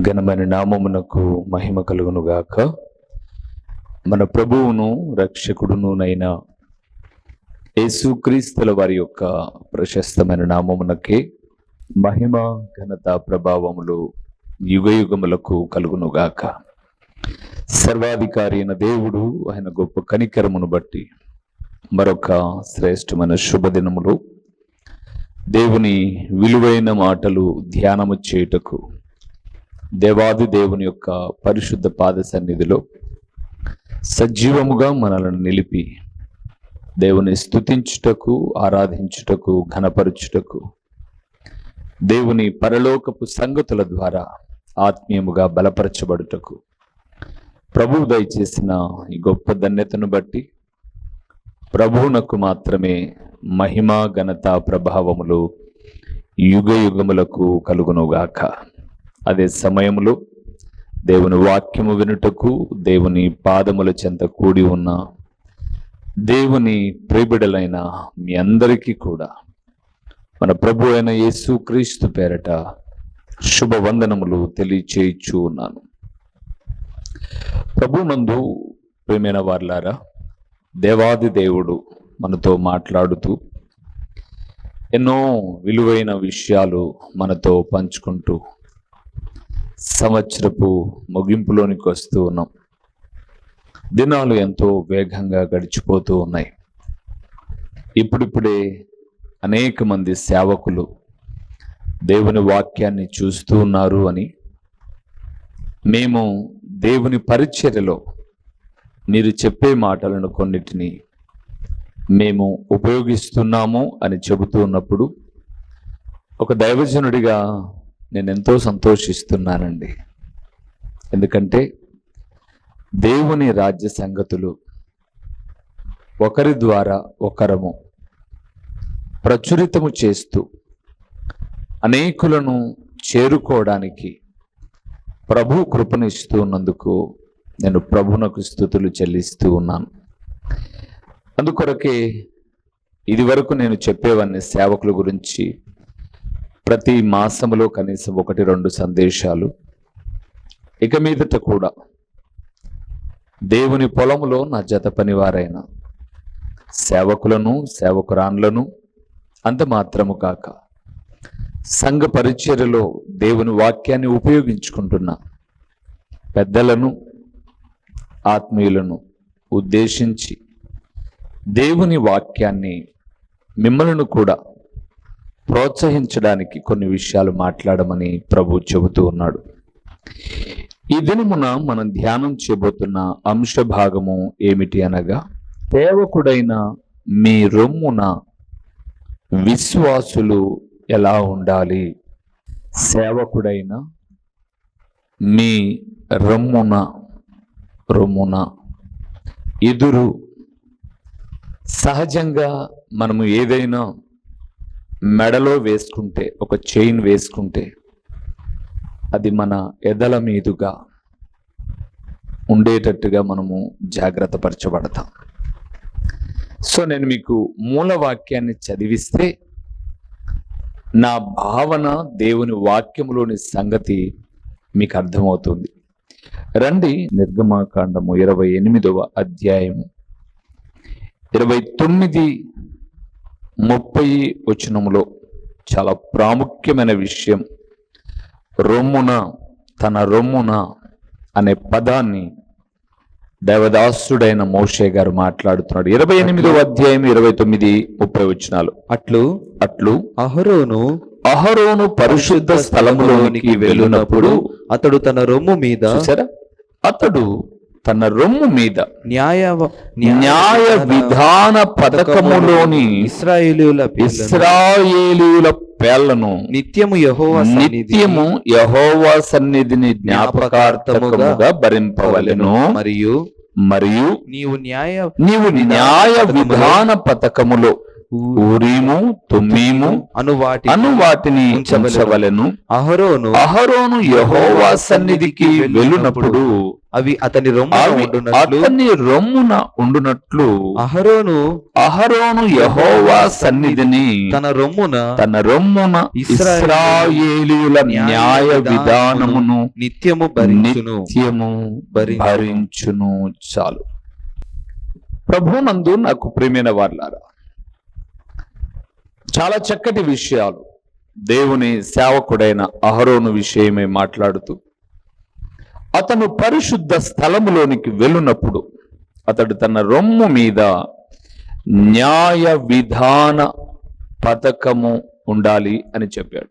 ఘనమైన నామమునకు మహిమ కలుగును గాక మన ప్రభువును రక్షకుడునునైన యేసుక్రీస్తుల వారి యొక్క ప్రశస్తమైన నామమునకే మహిమ ఘనత ప్రభావములు యుగ యుగములకు కలుగును గాక సర్వాధికారి అయిన దేవుడు ఆయన గొప్ప కనికరమును బట్టి మరొక శ్రేష్టమైన శుభదినములు. దేవుని విలువైన మాటలు ధ్యానము చేయుటకు దేవాది దేవుని యొక్క పరిశుద్ధ పాద సన్నిధిలో సజీవముగా మనలను నిలిపి దేవుని స్తుతించుటకు ఆరాధించుటకు ఘనపరుచుటకు దేవుని పరలోకపు సంగతుల ద్వారా ఆత్మీయముగా బలపరచబడుటకు ప్రభువు దయచేసిన ఈ గొప్ప ధన్యతను బట్టి ప్రభువునకు మాత్రమే మహిమ ఘనత ప్రభావములు యుగ యుగములకు కలుగునుగాక. అదే సమయములో దేవుని వాక్యము వినుటకు దేవుని పాదముల చెంత కూడి ఉన్న దేవుని ప్రిబిడలైన మీ అందరికీ కూడా మన ప్రభు అయిన యేసు క్రీస్తు పేరట శుభవందనములు తెలియచేయచ్చు ఉన్నాను. ప్రభునందు ప్రేమైన వార్లారా దేవాది దేవుడు మనతో మాట్లాడుతూ ఎన్నో విలువైన విషయాలు మనతో పంచుకుంటూ సంవత్సరపు ముగింపులోనికి వస్తూ ఉన్నాం. దినాలు ఎంతో వేగంగా గడిచిపోతూ ఉన్నాయి. ఇప్పుడిప్పుడే అనేక మంది సేవకులు దేవుని వాక్యాన్ని చూస్తూ ఉన్నారు అని మేము దేవుని పరిచర్యలో మీరు చెప్పే మాటలను కొన్నిటిని మేము ఉపయోగిస్తున్నాము అని చెబుతూ ఉన్నప్పుడు ఒక దైవజనుడిగా నేను ఎంతో సంతోషిస్తున్నానండి. ఎందుకంటే దేవుని రాజ్య సంగతులు ఒకరి ద్వారా ఒకరము ప్రచురితము చేస్తూ అనేకులను చేరుకోవడానికి ప్రభు కృపనిస్తూ ఉన్నందుకు నేను ప్రభునకు స్థుతులు చెల్లిస్తూ ఉన్నాను. అందుకొరకే ఇది వరకు నేను చెప్పేవన్నీ సేవకుల గురించి ప్రతి మాసములో కనీసం ఒకటి రెండు సందేశాలు. ఇక మీదట కూడా దేవుని పొలములో నా జత పనివారైన సేవకులను సేవకురాన్లను అంత మాత్రము కాక సంఘ పరిచర్యలో దేవుని వాక్యాన్ని ఉపయోగించుకుంటున్న పెద్దలను ఆత్మీయులను ఉద్దేశించి దేవుని వాక్యాన్ని మిమ్మల్ని కూడా ప్రోత్సహించడానికి కొన్ని విషయాలు మాట్లాడమని ప్రభు చెబుతూ ఉన్నాడు. ఈ దినమున మనం ధ్యానం చేయబోతున్న అంశ భాగము ఏమిటి అనగా సేవకుడైన మీ రొమ్మున విశ్వాసులు ఎలా ఉండాలి? సేవకుడైన మీ రొమ్మున రొమ్మున ఎదురు సహజంగా మనము ఏదైనా మెడలో వేసుకుంటే ఒక చైన్ వేసుకుంటే అది మన ఎదల మీదుగా ఉండేటట్టుగా మనము జాగ్రత్త పరచబడతాం. సో నేను మీకు మూల వాక్యాన్ని చదివిస్తే నా భావన దేవుని వాక్యములోని సంగతి మీకు అర్థమవుతుంది. రండి నిర్గమాకాండము ఇరవై ఎనిమిదవ అధ్యాయము. ఇరవై తొమ్మిది ముప్పై వచనములో చాలా ప్రాముఖ్యమైన విషయం. రొమ్మున తన రొమ్మున అనే పదాన్ని దేవదాసుడైన మోషే గారు మాట్లాడుతున్నాడు. ఇరవై ఎనిమిదవ అధ్యాయం ఇరవై తొమ్మిది ముప్పై వచనాలు. అట్లు అట్లు అహరోను అహరోను పరిశుద్ధ స్థలములోనికి వెళ్ళినప్పుడు అతడు తన రొమ్ము మీద అతడు తన రొమ్ము మీద న్యాయ న్యాయ విధాన పథకములోని ఇస్రాయేలీయుల పేర్లను ఇస్రాయేలీయుల పేర్లను నిత్యము యెహోవా నిత్యము యహోవా సన్నిధిని జ్ఞాపకార్థముగా భరింపవలెను. మరియు మరియు నీవు న్యాయ నీవు న్యాయ విధాన పథకములో ఊరీము తుమ్మీము అను వాటి అను వాటిని ఉంచవలెను. అహరోను అహరోను యహోవా సన్నిధికి వెళ్ళినప్పుడు అవి అతని ఉండునట్లు అతని రొమ్మున ఉండునట్లు అహరోను అహరోను యహోవా సన్నిధిని తన రొమ్మున తన రొమ్మున ఇస్రాయేలీయుల న్యాయ విధానమును నిత్యము భరించును నిత్యము భరించును. చాలు ప్రభునందు నాకు ప్రియమైన వాళ్ళారా చాలా చక్కటి విషయాలు. దేవుని సేవకుడైన అహరోను విషయమే మాట్లాడుతూ అతను పరిశుద్ధ స్థలములోనికి వెళ్ళినప్పుడు అతడు తన రొమ్ము మీద న్యాయ విధాన పథకము ఉండాలి అని చెప్పాడు.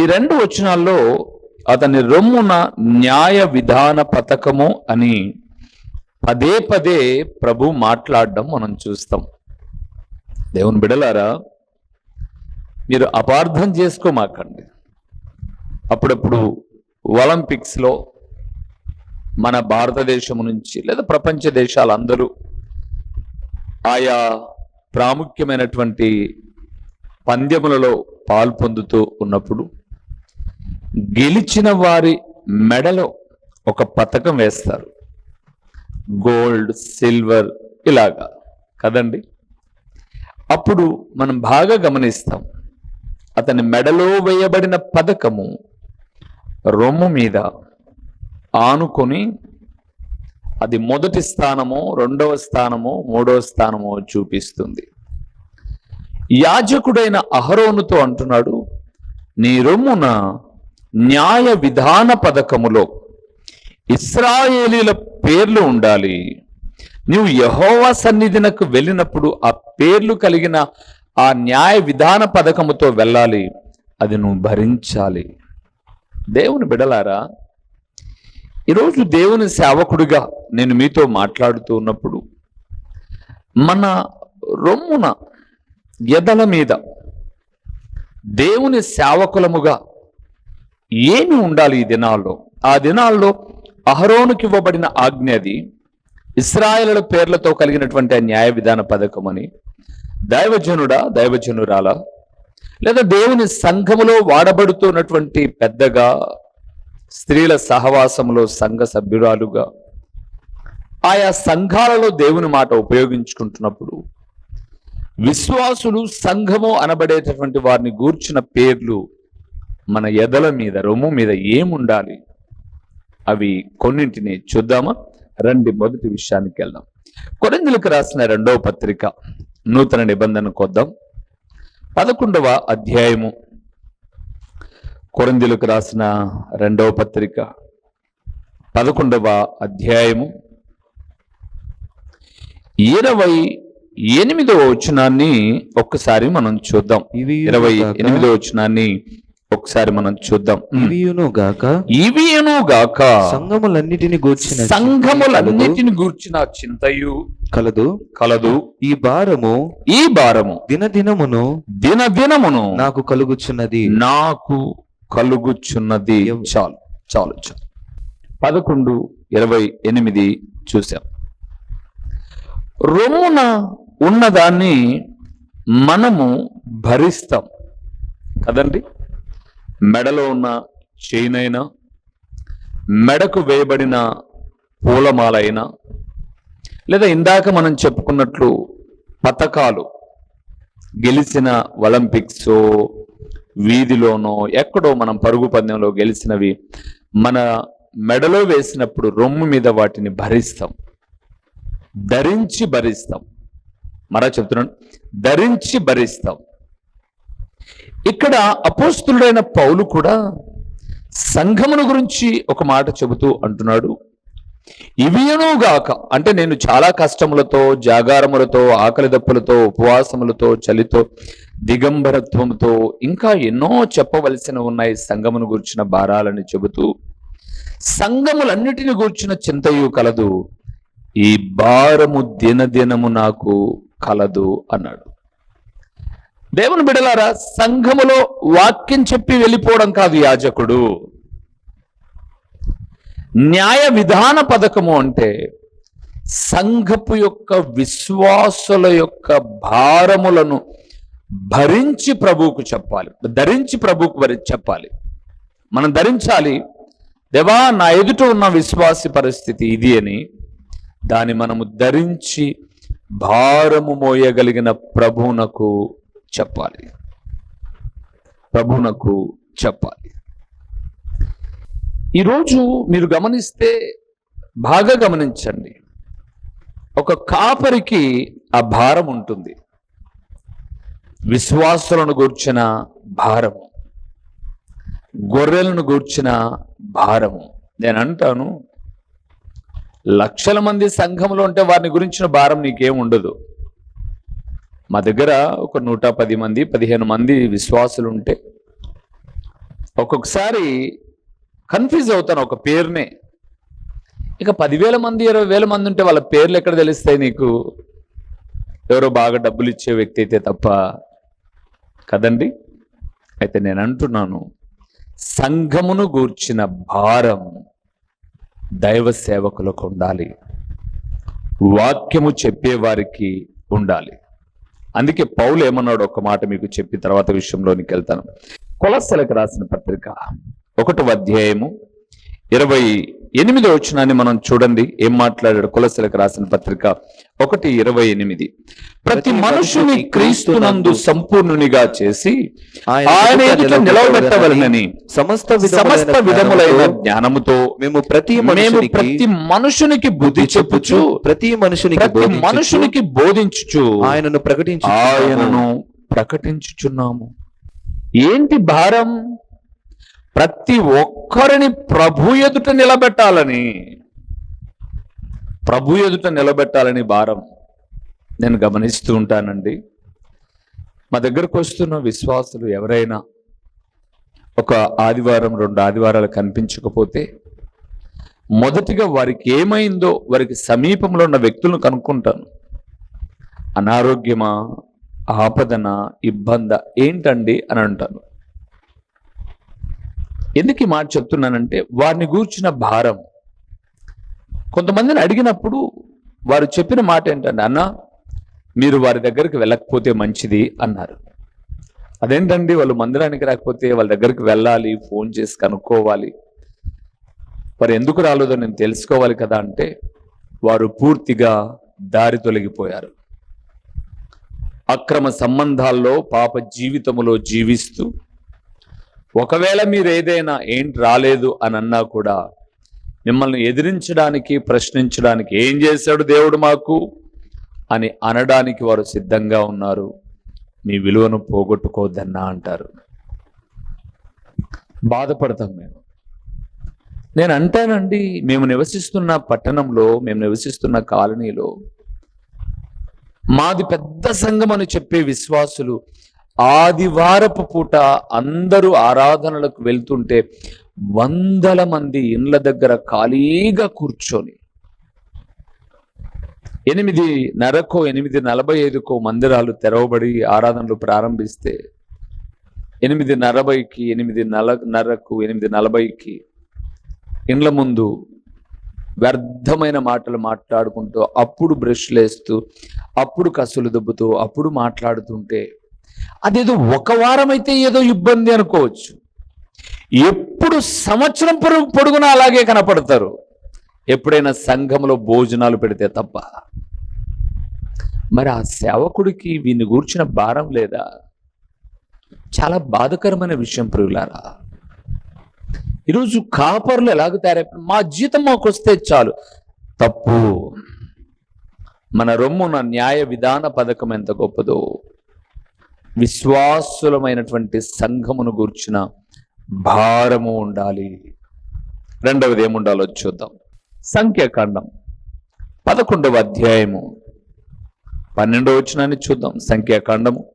ఈ రెండు వచనాల్లో అతని రొమ్మున న్యాయ విధాన పథకము అని పదే పదే ప్రభు మాట్లాడడం మనం చూస్తాం. దేవుని బిడలారా మీరు అపార్థం చేసుకోమాకండి. అప్పుడప్పుడు ఒలింపిక్స్లో మన భారతదేశం నుంచి లేదా ప్రపంచ దేశాలందరూ ఆయా ప్రాముఖ్యమైనటువంటి పంద్యములలో పాల్పొందుతూ ఉన్నప్పుడు గెలిచిన వారి మెడలో ఒక పథకం వేస్తారు. గోల్డ్ సిల్వర్ ఇలాగా. కదండి? అప్పుడు మనం బాగా గమనిస్తాం. అతని మెడలో వేయబడిన పథకము రొమ్ము మీద ఆనుకొని అది మొదటి స్థానమో రెండవ స్థానమో మూడవ స్థానమో చూపిస్తుంది. యాజకుడైన అహరోనుతో అంటున్నాడు నీ రొమ్మున న్యాయ విధాన పథకములో ఇస్రాయేలీల పేర్లు ఉండాలి. నీవు యహోవా సన్నిధినకు వెళ్ళినప్పుడు ఆ పేర్లు కలిగిన ఆ న్యాయ విధాన పథకముతో వెళ్ళాలి. అది నువ్వు భరించాలి. దేవుని బిడలారా ఈరోజు దేవుని సేవకుడిగా నేను మీతో మాట్లాడుతూ ఉన్నప్పుడు మన రొమ్మున ఎదల మీద దేవుని సేవకులముగా ఏమి ఉండాలి ఈ దినాల్లో? ఆ దినాల్లో అహరోనుకి ఇవ్వబడిన ఆజ్ఞ అది. ఇస్రాయలుల పేర్లతో కలిగినటువంటి న్యాయ విధాన పథకం అని. దైవజనుడా దైవజనురాలా లేదా దేవుని సంఘములో వాడబడుతున్నటువంటి పెద్దగా స్త్రీల సహవాసములో సంఘ సభ్యురాలుగా ఆయా సంఘాలలో దేవుని మాట ఉపయోగించుకుంటున్నప్పుడు విశ్వాసులు సంఘము అనబడేటటువంటి వారిని గూర్చిన పేర్లు మన ఎదల మీద రొమ్ము మీద ఏముండాలి? అవి కొన్నింటిని చూద్దామా? రండి మొదటి విషయానికి వెళ్దాం. కొరిందులకు రాసిన రెండవ పత్రిక నూతన నిబంధన కొద్దాం. పదకొండవ అధ్యాయము. కొరిందులకు రాసిన రెండవ పత్రిక పదకొండవ అధ్యాయము. ఇరవై ఎనిమిదవ వచనాన్ని ఒక్కసారి మనం చూద్దాం. ఇరవై ఎనిమిదవ వచనాన్ని ఒకసారి మనం చూద్దాం. ఇవియును గాక ఇవియను గాక సంఘములన్నిటిని గూర్చిన సంఘములన్నిటిని గూర్చిన చింతయు. కలదు. కలదు. ఈ భారము ఈ భారము దినదినమును దినదినమును నాకు కలుగుచున్నది. నాకు కలుగుచున్నది. చాలు చాలు చాలు. పదకొండు ఇరవై ఎనిమిది చూసాం. రొమ్మున ఉన్నదాన్ని మనము భరిస్తాం. కదండి? మెడలో ఉన్న చైన్ అయినా మెడకు వేయబడిన పూలమాలైనా లేదా ఇందాక మనం చెప్పుకున్నట్లు పథకాలు గెలిచిన ఒలింపిక్స్ వీధిలోనో ఎక్కడో మనం పరుగు పందెంలో గెలిచినవి మన మెడలో వేసినప్పుడు రొమ్ము మీద వాటిని భరిస్తాం. ధరించి భరిస్తాం. మరా చెప్తున్నాను. ధరించి భరిస్తాం. ఇక్కడ అపోస్తుడైన పౌలు కూడా సంఘమును గురించి ఒక మాట చెబుతూ అంటున్నాడు. ఇవియనుగాక అంటే నేను చాలా కష్టములతో జాగారములతో ఆకలి దప్పులతో ఉపవాసములతో చలితో దిగంబరత్వంతో ఇంకా ఎన్నో చెప్పవలసిన ఉన్నాయి సంఘమును గూర్చిన భారాలని చెబుతూ సంఘములన్నిటిని గూర్చిన చింతయు కలదు ఈ భారము దినదినము నాకు కలదు అన్నాడు. దేవుని బిడలారా సంఘములో వాక్యం చెప్పి వెళ్ళిపోవడం కాదు యాజకుడు. న్యాయ విధాన పథకము అంటే సంఘపు యొక్క విశ్వాసుల యొక్క భారములను భరించి ప్రభువుకు చెప్పాలి. ధరించి ప్రభువుకు చెప్పాలి. మనం ధరించాలి. దేవా నా ఎదుట ఉన్న విశ్వాసి పరిస్థితి ఇది అని దాన్ని మనము ధరించి భారము మోయగలిగిన ప్రభువునకు చెప్పాలి. ప్రభువునకు చెప్పాలి. ఈరోజు మీరు గమనిస్తే బాగా గమనించండి. ఒక కాపరికి ఆ భారం ఉంటుంది. విశ్వాసులను గూర్చిన భారము. గొర్రెలను గూర్చిన భారము. నేను అంటాను లక్షల మంది సంఘంలో ఉంటే వారిని గురించిన భారం నీకేం ఉండదు. మా దగ్గర ఒక నూట పది మంది పదిహేను మంది విశ్వాసులు ఉంటే ఒక్కొక్కసారి కన్ఫ్యూజ్ అవుతాను ఒక పేరునే. ఇక పదివేల మంది ఇరవై వేల మంది ఉంటే వాళ్ళ పేర్లు ఎక్కడ తెలుస్తాయి నీకు? ఎవరో బాగా డబ్బులు ఇచ్చే వ్యక్తి అయితే తప్ప కదండి? అయితే నేను అంటున్నాను సంఘమును గూర్చిన భారం దైవ సేవకులకు ఉండాలి. వాక్యము చెప్పేవారికి ఉండాలి. అందుకే పౌలు ఏమన్నాడు? ఒక మాట మీకు చెప్పి తర్వాత విషయంలోనికి వెళ్తాను. కొలసలకు రాసిన పత్రిక ఒకటో అధ్యాయము ఇరవై ఎనిమిది వచ్చినాన్ని మనం చూడండి. ఏం మాట్లాడాడు? కులసలకు రాసిన పత్రిక ఒకటి ఇరవై ఎనిమిది. ప్రతి మనుషుని క్రీస్తునందు సంపూర్ణునిగా చేసి ఆయన నిలవబెట్టవలనని సమస్త సమస్త విధములైన జ్ఞానముతో మేము ప్రతి మేము ప్రతి మనుషునికి బుద్ధి చెప్పుచు ప్రతి మనుషునికి ప్రతి మనుషునికి బోధించుచు ఆయనను ప్రకటించు ఆయనను ప్రకటించుచున్నాము. ఏంటి భారం? ప్రతి ఒక్కరిని ప్రభు ఎదుట నిలబెట్టాలని ప్రభు ఎదుట నిలబెట్టాలని భారం నేను గమనిస్తూ ఉంటానండి. మా దగ్గరకు వస్తున్న విశ్వాసులు ఎవరైనా ఒక ఆదివారం రెండు ఆదివారాలు కనిపించకపోతే మొదటిగా వారికి ఏమైందో వారికి సమీపంలో ఉన్న వ్యక్తులను కనుక్కుంటాను. అనారోగ్యమా ఆపదన ఇబ్బంద ఏంటండి అని అంటాను. ఎందుకు ఈ మాట చెప్తున్నానంటే వారిని గూర్చిన భారం కొంతమందిని అడిగినప్పుడు వారు చెప్పిన మాట ఏంటంటే అన్న మీరు వారి దగ్గరికి వెళ్ళకపోతే మంచిది అన్నారు. అదేంటండి వాళ్ళు మందిరానికి రాకపోతే వాళ్ళ దగ్గరికి వెళ్ళాలి ఫోన్ చేసి కనుక్కోవాలి. వారు ఎందుకు రాలేదో నేను తెలుసుకోవాలి కదా అంటే వారు పూర్తిగా దారి తొలగిపోయారు. అక్రమ సంబంధాల్లో పాప జీవితంలో జీవిస్తూ ఒకవేళ మీరు ఏదైనా ఏంటి రాలేదు అని అన్నా కూడా మిమ్మల్ని ఎదిరించడానికి ప్రశ్నించడానికి ఏం చేశాడు దేవుడు మాకు? అని అనడానికి వారు సిద్ధంగా ఉన్నారు. మీ విలువను పోగొట్టుకోవద్దన్నా అంటారు. బాధపడతాం మేము. నేను అంటానండి మేము నివసిస్తున్న పట్టణంలో మేము నివసిస్తున్న కాలనీలో మాది పెద్ద సంఘం అని చెప్పే విశ్వాసులు ఆదివారపు పూట అందరూ ఆరాధనలకు వెళ్తుంటే వందల మంది ఇండ్ల దగ్గర ఖాళీగా కూర్చొని ఎనిమిది నరకో ఎనిమిది నలభై ఐదుకో మందిరాలు తెరవబడి ఆరాధనలు ప్రారంభిస్తే ఎనిమిది నలభైకి ఎనిమిది నల నరకు ఎనిమిది నలభైకి ఇండ్ల ముందు వ్యర్థమైన మాటలు మాట్లాడుకుంటూ అప్పుడు బ్రష్లు వేస్తూ అప్పుడు కసులు దుబ్బుతూ అప్పుడు మాట్లాడుతుంటే అదేదో ఒక వారం అయితే ఏదో ఇబ్బంది అనుకోవచ్చు. ఎప్పుడు సంవత్సరం పొరుగు పొడుగునా అలాగే కనపడతారు. ఎప్పుడైనా సంఘంలో భోజనాలు పెడితే తప్ప. మరి ఆ సేవకుడికి వీని గూర్చిన భారం లేదా? చాలా బాధకరమైన విషయం ప్రియులారా. ఈరోజు కాపర్లు ఎలాగ తయారైపోయి మా జీతం మాకు వస్తే చాలు. తప్పు. మన రొమ్మున న్యాయ విధాన పథకం ఎంత గొప్పదో. విశ్వాసులమైనటువంటి సంఘమును గూర్చిన భారము ఉండాలి. రెండవది ఏముండాలో చూద్దాం. సంఖ్యాకాండం పదకొండవ అధ్యాయము పన్నెండవ వచనాన్ని చూద్దాం. సంఖ్యాకాండము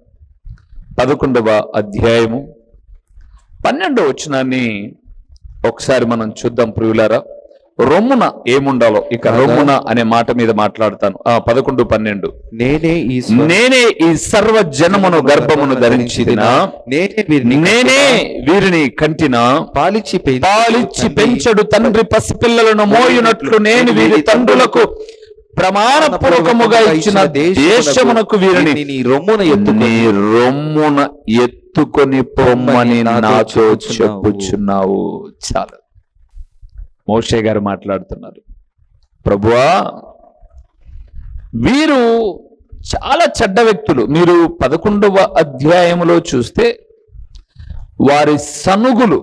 పదకొండవ అధ్యాయము పన్నెండవ వచనాన్ని ఒకసారి మనం చూద్దాం ప్రియులారా. రొమ్మున ఏముండాలో ఇక రొమ్మున అనే మాట మీద మాట్లాడతాను. ఆ పదకొండు పన్నెండు. నేనే ఈ నేనే ఈ సర్వ జనమును గర్భమును ధరించిన నేనే వీరిని నేనే వీరిని కంటిన? పాలిచ్చి పాలిచ్చి పెంచడు తండ్రి పసిపిల్లలను మోయునట్లు నేను వీరి తండ్రులకు ప్రమాణపూర్వకముగా ఇచ్చిన దేశమునకు వీరిని నీ రొమ్మున నీ ఎత్తుకొని రొమ్మున ఎత్తుకొని పొమ్మని నాతో చెప్పుచున్నావు. చెప్పుచున్నావు. చాలు. మోషే గారు మాట్లాడుతున్నారు. ప్రభువా వీరు చాలా చెడ్డ వ్యక్తులు. మీరు పదకొండవ అధ్యాయములో చూస్తే వారి సనుగులు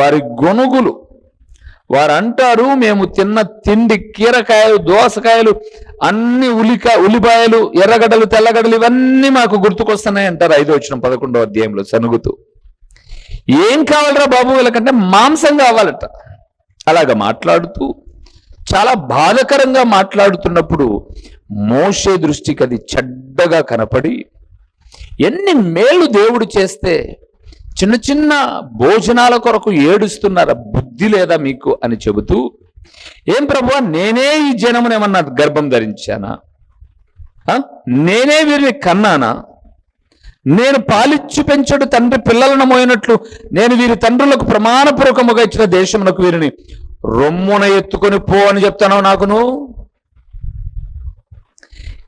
వారి గొనుగులు వారు అంటారు మేము తిన్న తిండి కీరకాయలు దోసకాయలు అన్ని ఉలిక ఉల్లిపాయలు ఎర్రగడ్డలు తెల్లగడ్డలు ఇవన్నీ మాకు గుర్తుకొస్తున్నాయి అంటారు ఐదో వచ్చిన పదకొండో అధ్యాయంలో సనుగుతూ. ఏం కావాలరా బాబు వీళ్ళకంటే మాంసం కావాలట. అలాగ మాట్లాడుతూ చాలా బాధకరంగా మాట్లాడుతున్నప్పుడు మోషే దృష్టికి అది చెడ్డగా కనపడి ఎన్ని మేలు దేవుడు చేస్తే చిన్న చిన్న భోజనాల కొరకు ఏడుస్తున్నారా బుద్ధి లేదా మీకు అని చెబుతూ ఏం ప్రభు నేనే ఈ జనమునేమన్నా గర్భం ధరించానా? నేనే వీరిని కన్నానా? నేను పాలిచ్చి పెంచడు తండ్రి పిల్లలను మోయినట్లు. నేను వీరి తండ్రులకు ప్రమాణపూర్వకముగా ఇచ్చిన దేశమునకు వీరిని. రొమ్మున ఎత్తుకొని పో అని చెప్తాను నాకును.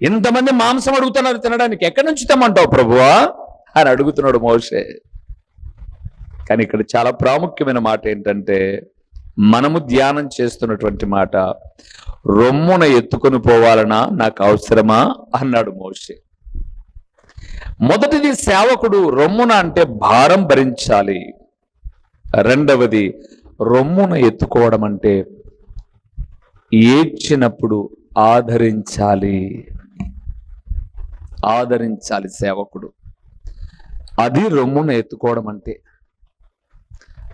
ఇంతమంది మాంసం అడుగుతున్నారు తినడానికి. ఎక్కడి నుంచి తెమ్మంటావు ప్రభువా? అని అడుగుతున్నాడు మోసే కానీ ఇక్కడ చాలా ప్రాముఖ్యమైన మాట ఏంటంటే మనము ధ్యానం చేస్తున్నటువంటి మాట రొమ్మున ఎత్తుకొని పోవాలనా? నాకు అవసరమా? అన్నాడు మోషే. మొదటిది సేవకుడు రొమ్మున అంటే భారం భరించాలి. రెండవది రొమ్మున ఎత్తుకోవడం అంటే ఏడ్చినప్పుడు ఆదరించాలి. ఆదరించాలి సేవకుడు. అది రొమ్మున ఎత్తుకోవడం అంటే.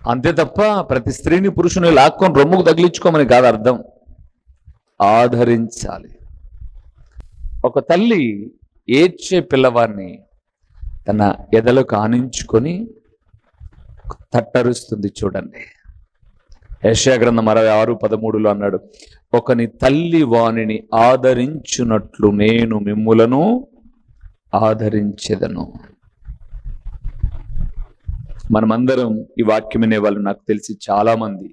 అంతే తప్ప ప్రతి స్త్రీని పురుషుని లాక్కొని రొమ్ముకు తగిలించుకోమని కాదు అర్థం. ఆదరించాలి. ఒక తల్లి ఏడ్చే పిల్లవాడిని తన ఎదలకు ఆనించుకొని తట్టరుస్తుంది చూడండి. యశాగ్రంథం అరవై ఆరు పదమూడులో అన్నాడు ఒకని తల్లి వాణిని ఆదరించున్నట్లు నేను మిమ్ములను ఆదరించెదను. మనమందరం ఈ వాక్యం వినే వాళ్ళు నాకు తెలిసి చాలామంది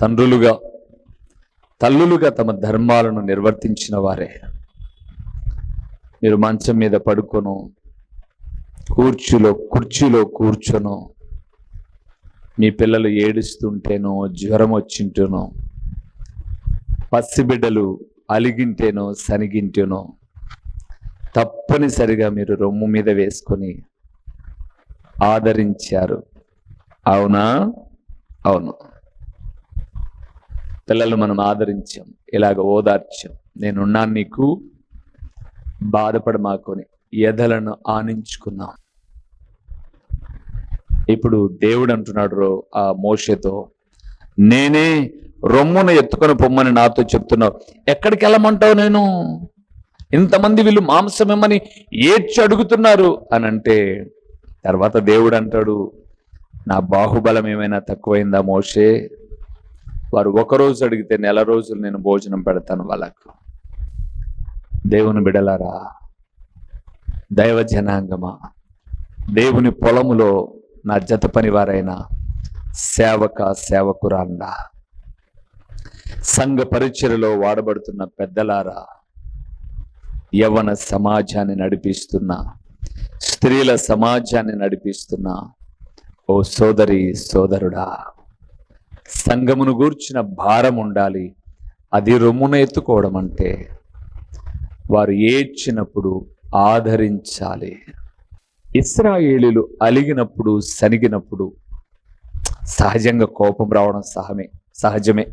తండ్రులుగా తల్లులుగా తమ ధర్మాలను నిర్వర్తించిన వారే. మీరు మంచం మీద పడుకొను. కూర్చులో కుర్చీలో కూర్చొను. మీ పిల్లలు ఏడుస్తుంటేనో జ్వరం వచ్చింటేనో పసిబిడ్డలు అలిగింటేనో సనిగింటేనో తప్పనిసరిగా మీరు రొమ్ము మీద వేసుకొని ఆదరించారు. అవునా? అవును. పిల్లలు మనం ఆదరించాం. ఇలాగ ఓదార్చాం. నేనున్నాను నీకు బాధపడమాకొని ఎదలను ఆనించుకున్నాం ఇప్పుడు దేవుడు అంటున్నాడు రో- ఆ మోషతో నేనే రొమ్మును ఎత్తుకొని పొమ్మని నాతో చెప్తున్నావు. ఎక్కడికి వెళ్ళమంటావు నేను? ఇంతమంది వీళ్ళు మాంసం ఇమ్మని ఏడ్చి అడుగుతున్నారు. అని అంటే తర్వాత దేవుడు అంటాడు నా బాహుబలం ఏమైనా తక్కువైందా మోషే? వారు ఒక రోజు అడిగితే నెల రోజులు నేను భోజనం పెడతాను వాళ్ళకు. దేవుని బిడలారా దైవ జనాంగమా దేవుని పొలములో నా జత పనివారైన సేవక సేవకురాండా సంఘ పరిచయలో వాడబడుతున్న పెద్దలారా యవన సమాజాన్ని నడిపిస్తున్న స్త్రీల సమాజాన్ని నడిపిస్తున్న ఓ సోదరి సోదరుడా సంఘమును గూర్చిన భారం ఉండాలి అది రొమ్మున ఎత్తుకోవడం అంటే వారు ఏడ్చినప్పుడు ఆదరించాలి. ఇస్రాయేలీలు అలిగినప్పుడు సనిగినప్పుడు సహజంగా కోపం రావడం సహమే సహజమే.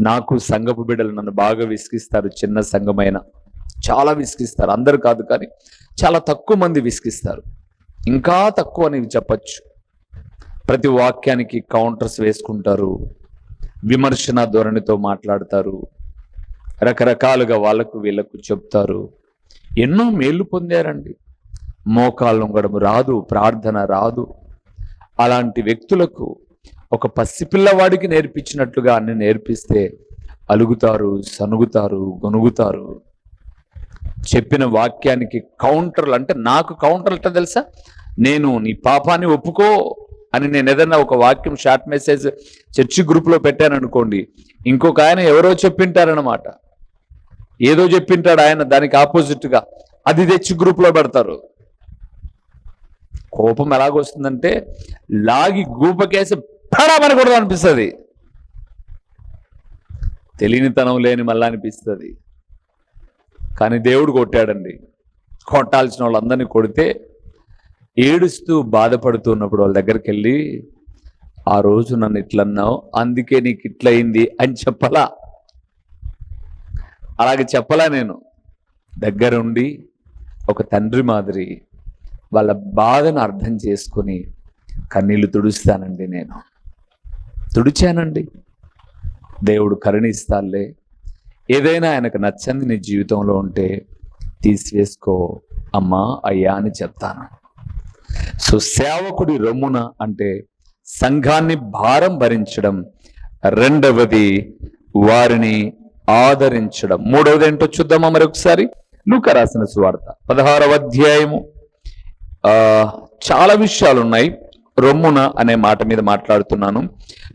నాకు సంఘపు బిడ్డలు నన్ను బాగా విసిగిస్తారు చిన్న సంఘమైన చాలా విసిగిస్తారు అందరు కాదు కానీ చాలా తక్కువ మంది విసిగిస్తారు. ఇంకా తక్కువ అని చెప్పచ్చు. ప్రతి వాక్యానికి కౌంటర్స్ వేసుకుంటారు విమర్శన ధోరణితో మాట్లాడతారు. రకరకాలుగా వాళ్ళకు వీళ్ళకు చెప్తారు. ఎన్నో మేలు పొందారండి. మోకాళ్ళు ఉంగడం రాదు ప్రార్థన రాదు. అలాంటి వ్యక్తులకు ఒక పసిపిల్లవాడికి నేర్పించినట్లుగా అన్ని నేర్పిస్తే అలుగుతారు సనుగుతారు గొనుగుతారు. చెప్పిన వాక్యానికి కౌంటర్లు అంటే నాకు కౌంటర్లు అంటే తెలుసా? నేను నీ పాపాన్ని ఒప్పుకో అని నేను ఏదైనా ఒక వాక్యం షార్ట్ మెసేజ్ చర్చి గ్రూప్లో పెట్టాను అనుకోండి ఇంకొక ఆయన ఎవరో చెప్పింటారనమాట ఏదో చెప్పింటాడు ఆయన దానికి ఆపోజిట్గా. అది తెచ్చి గ్రూప్లో పెడతారు. కోపం ఎలాగొస్తుందంటే లాగి గూపకేసి పడమని కూడా అనిపిస్తుంది. తెలియనితనం లేని మళ్ళా అనిపిస్తుంది. కానీ దేవుడు కొట్టాడండి. కొట్టాల్సిన వాళ్ళందరినీ కొడితే ఏడుస్తూ బాధపడుతూ ఉన్నప్పుడు వాళ్ళ దగ్గరికి వెళ్ళి ఆ రోజు నన్ను ఇట్లన్నావు అందుకే నీకు ఇట్లయింది అని చెప్పలా. అలాగే చెప్పలా నేను. దగ్గరుండి ఒక తండ్రి మాదిరి వాళ్ళ బాధను అర్థం చేసుకుని కన్నీళ్ళు తుడుస్తానండి నేను. తుడిచానండి. దేవుడు కరుణిస్తాలే ఏదైనా ఆయనకు నచ్చంది నీ జీవితంలో ఉంటే తీసివేసుకో. అమ్మా అయ్యా అని చెప్తాను. సో సేవకుడి రొమ్మున అంటే సంఘాన్ని భారం భరించడం రెండవది వారిని ఆదరించడం. మూడవది ఏంటో చూద్దామా మరొకసారి లూక రాసిన సువార్త. పదహారవ అధ్యాయము. ఆ చాలా విషయాలు ఉన్నాయి రొమ్మున అనే మాట మీద మాట్లాడుతున్నాను.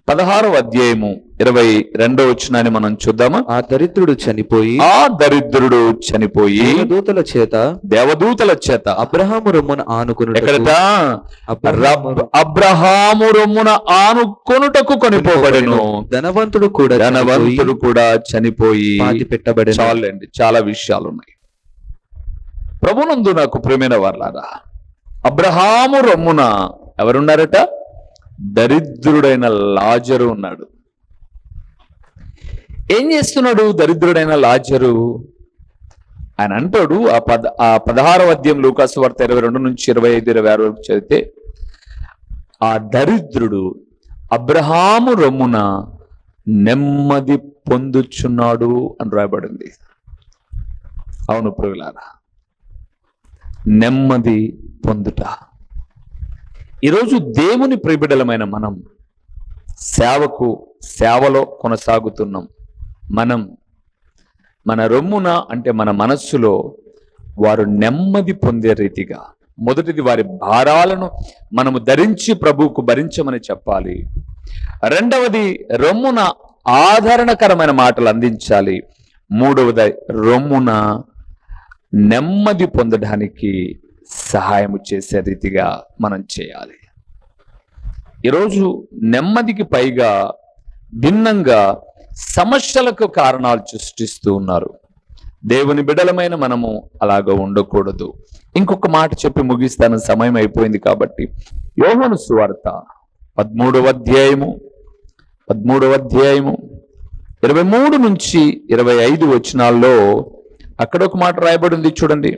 పదహారవ అధ్యాయము. ఇరవై రెండో వచ్చినాన్ని మనం చూద్దామా? ఆ దరిద్రుడు చనిపోయి ఆ దరిద్రుడు చనిపోయి దూతల చేత దేవదూతల చేత అబ్రహాము రొమ్మున ఆనుకుని ఎక్కడట అబ్రహాము రొమ్మున ఆనుకొనుటకు కొనిపోబడెను. ధనవంతుడు కూడా ధనవంతుడు కూడా చనిపోయి పాతి పెట్టబడెను. చాలండి చాలా విషయాలు ఉన్నాయి ప్రభునందు నాకు ప్రేమైన వాళ్ళారా అబ్రహాము రొమ్మున ఎవరున్నారట? దరిద్రుడైన లాజరు ఉన్నాడు. ఏం చేస్తున్నాడు? దరిద్రుడైన లాజరు? ఆయన అంటాడు ఆ పద ఆ పదహారవ అధ్యాయం లూకాసు వార్త ఇరవై రెండు నుంచి ఇరవై ఐదు ఇరవై ఆరు వరకు చదివితే ఆ దరిద్రుడు అబ్రహాము రొమ్మున నెమ్మది పొందుచున్నాడు అని రాయబడింది. అవును ప్రియులారా నెమ్మది పొందుట. ఈరోజు దేవుని ప్రిబిడలమైన మనం సేవకు సేవలో కొనసాగుతున్నాం. మనం మన రొమ్మున అంటే మన మనస్సులో వారు నెమ్మది పొందే రీతిగా మొదటిది వారి భారాలను మనము ధరించి ప్రభువుకు భరించమని చెప్పాలి. రెండవది రొమ్మున ఆదరణకరమైన మాటలు అందించాలి. మూడవది రొమ్మున నెమ్మది పొందడానికి సహాయం చేసే రీతిగా మనం చేయాలి. ఈరోజు నెమ్మదికి పైగా భిన్నంగా సమస్యలకు కారణాలు సృష్టిస్తూ ఉన్నారు. దేవుని బిడలమైన మనము అలాగ ఉండకూడదు. ఇంకొక మాట చెప్పి ముగిస్తాను. సమయం అయిపోయింది కాబట్టి. యోహను సువార్త పదమూడవ అధ్యాయము పదమూడవ అధ్యాయము ఇరవై మూడు నుంచి ఇరవై ఐదు వచనాల్లో అక్కడ ఒక మాట రాయబడి ఉంది చూడండి.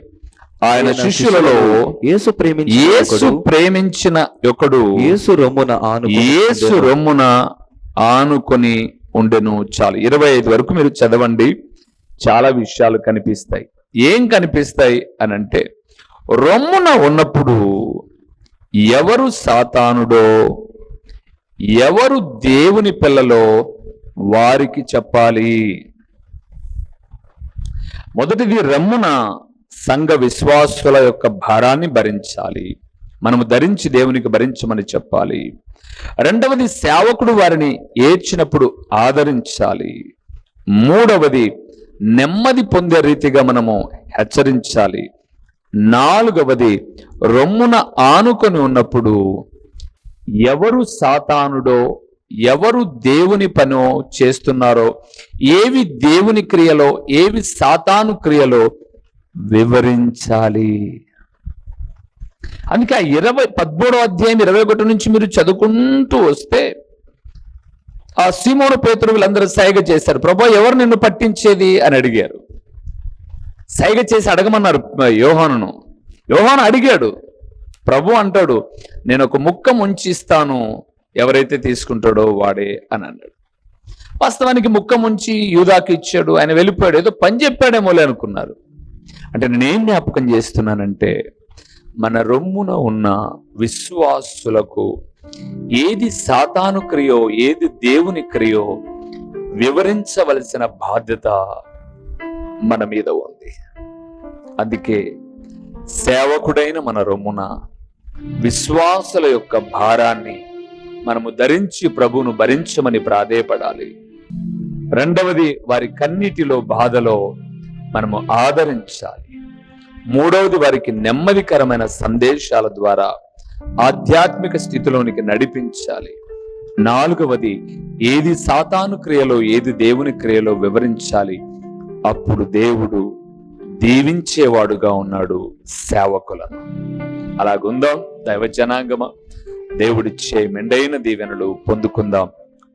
ఆయన శిష్యులలో యేసు ప్రేమించిన యేసు ఒకడు ప్రేమించిన ఒకడు యేసు రొమ్మున యేసు ఉండెను. రొమ్మున ఆనుకొని ఉండెను చాలు. ఇరవై ఐదు వరకు మీరు చదవండి. చాలా విషయాలు కనిపిస్తాయి. ఏం కనిపిస్తాయి అని అంటే రొమ్మున ఉన్నప్పుడు ఎవరు సాతానుడో ఎవరు దేవుని పిల్లలో వారికి చెప్పాలి. మొదటిది రమ్మున సంఘ విశ్వాసుల యొక్క భారాన్ని భరించాలి. మనము ధరించి దేవునికి భరించమని చెప్పాలి. రెండవది సేవకుడు వారిని ఏడ్చినప్పుడు ఆదరించాలి. మూడవది నెమ్మది పొందే రీతిగా మనము హెచ్చరించాలి. నాలుగవది రొమ్మున ఆనుకొని ఉన్నప్పుడు ఎవరు సాతానుడో ఎవరు దేవుని పనో చేస్తున్నారో ఏవి దేవుని క్రియలో ఏవి సాతాను క్రియలో వివరించాలి. అందుకే ఆ ఇరవై పద్మూడో అధ్యాయం ఇరవై ఒకటి నుంచి మీరు చదువుకుంటూ వస్తే ఆ సీమోను పేతురు వీళ్ళందరూ సైగ చేశారు. ప్రభా ఎవరు నిన్ను పట్టించేది? అని అడిగారు. సైగ చేసి అడగమన్నారు యోహానును. యోహాను అడిగాడు. ప్రభు అంటాడు నేను ఒక ముక్క ముంచిస్తాను ఎవరైతే తీసుకుంటాడో వాడే అని అన్నాడు. వాస్తవానికి ముక్క ముంచి యూదాకి ఇచ్చాడు ఆయన వెళ్ళిపోయాడు ఏదో పని చెప్పాడేమోలే అనుకున్నారు. అంటే నేనేం జ్ఞాపకం చేస్తున్నానంటే మన రొమ్మున ఉన్న విశ్వాసులకు ఏది సాతాను క్రియో ఏది దేవుని క్రియో వివరించవలసిన బాధ్యత మన మీద ఉంది. అందుకే సేవకుడైన మన రొమ్మున విశ్వాసుల యొక్క భారాన్ని మనము ధరించి ప్రభువును భరించమని ప్రాధేయపడాలి. రెండవది వారి కన్నిటిలో బాధలో మనము ఆదరించాలి. మూడవది వారికి నెమ్మదికరమైన సందేశాల ద్వారా ఆధ్యాత్మిక స్థితిలోనికి నడిపించాలి. నాలుగవది ఏది సాతాను క్రియలో ఏది దేవుని క్రియలో వివరించాలి. అప్పుడు దేవుడు దీవించేవాడుగా ఉన్నాడు సేవకులను. అలాగుందాం? దైవ జనాంగమ దేవుడిచ్చే మెండైన దీవెనలు పొందుకుందాం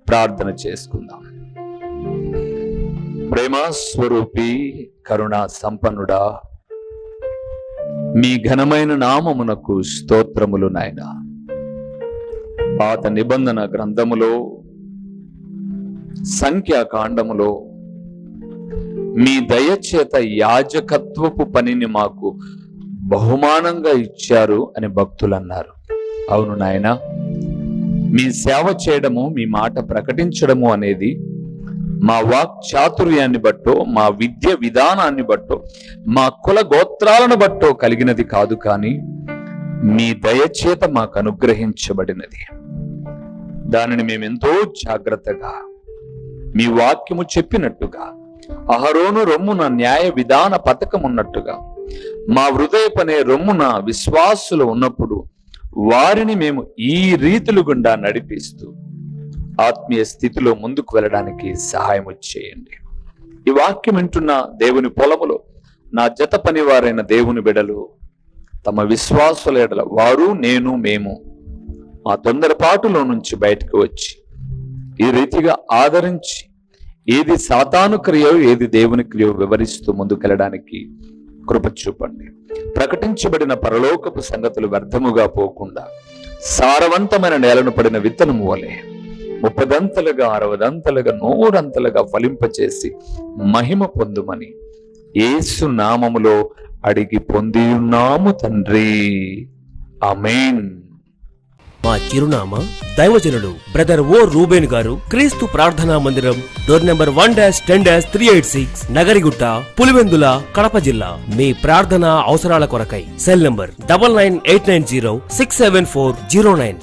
ప్రార్థన చేసుకుందాం. ప్రేమ స్వరూపి కరుణ సంపన్నుడా మీ ఘనమైన నామమునకు స్తోత్రములు నాయన. పాత నిబంధన గ్రంథములో సంఖ్యాకాండములో మీ దయచేత యాజకత్వపు పనిని మాకు బహుమానంగా ఇచ్చారు అని భక్తులు అన్నారు అవును నాయన. మీ సేవ చేయడము మీ మాట ప్రకటించడము అనేది మా వాక్ చాతుర్యాన్ని బట్టో మా విద్య విధానాన్ని బట్టో మా కుల గోత్రాలను బట్టో కలిగినది కాదు కానీ మీ దయచేత మాకు అనుగ్రహించబడినది. దానిని మేమెంతో జాగ్రత్తగా మీ వాక్యము చెప్పినట్టుగా అహరోను రొమ్మున న్యాయ విధాన పథకం ఉన్నట్టుగా మా హృదయపనే రొమ్మున విశ్వాసులు ఉన్నప్పుడు వారిని మేము ఈ రీతులు గుండా నడిపిస్తూ ఆత్మీయ స్థితిలో ముందుకు వెళ్ళడానికి సహాయం చేయండి. ఈ వాక్యం వింటున్న దేవుని పొలములో నా జత పనివారైన దేవుని బిడలు తమ విశ్వాసుల ఎడల వారు నేను మేము మా తొందరపాటులో నుంచి బయటకు వచ్చి ఈ రీతిగా ఆదరించి ఏది సాతాను క్రియో ఏది దేవుని క్రియో వివరిస్తూ ముందుకెళ్ళడానికి కృప చూపండి. ప్రకటించబడిన పరలోకపు సంగతులు వ్యర్థముగా పోకుండా సారవంతమైన నేలను పడిన విత్తనము వలె ముప్పదంతలుగా అరవదంతలుగా నూరంతలుగా ఫలింపచేసి మహిమ పొందుమని ఏసు నామములో అడిగి పొంది ఉన్నాము తండ్రి. అమేన్ మా చిరునామా దైవజనుడు బ్రదర్ ఓ రూబేన్ గారు క్రీస్తు ప్రార్థనా మందిరం door number one dash ten dash three eight six Nagirigutta Pulivendula Kadapa జిల్లా. మీ ప్రార్థనా అవసరాల కొరకై cell number double nine eight nine zero six seven four zero nine.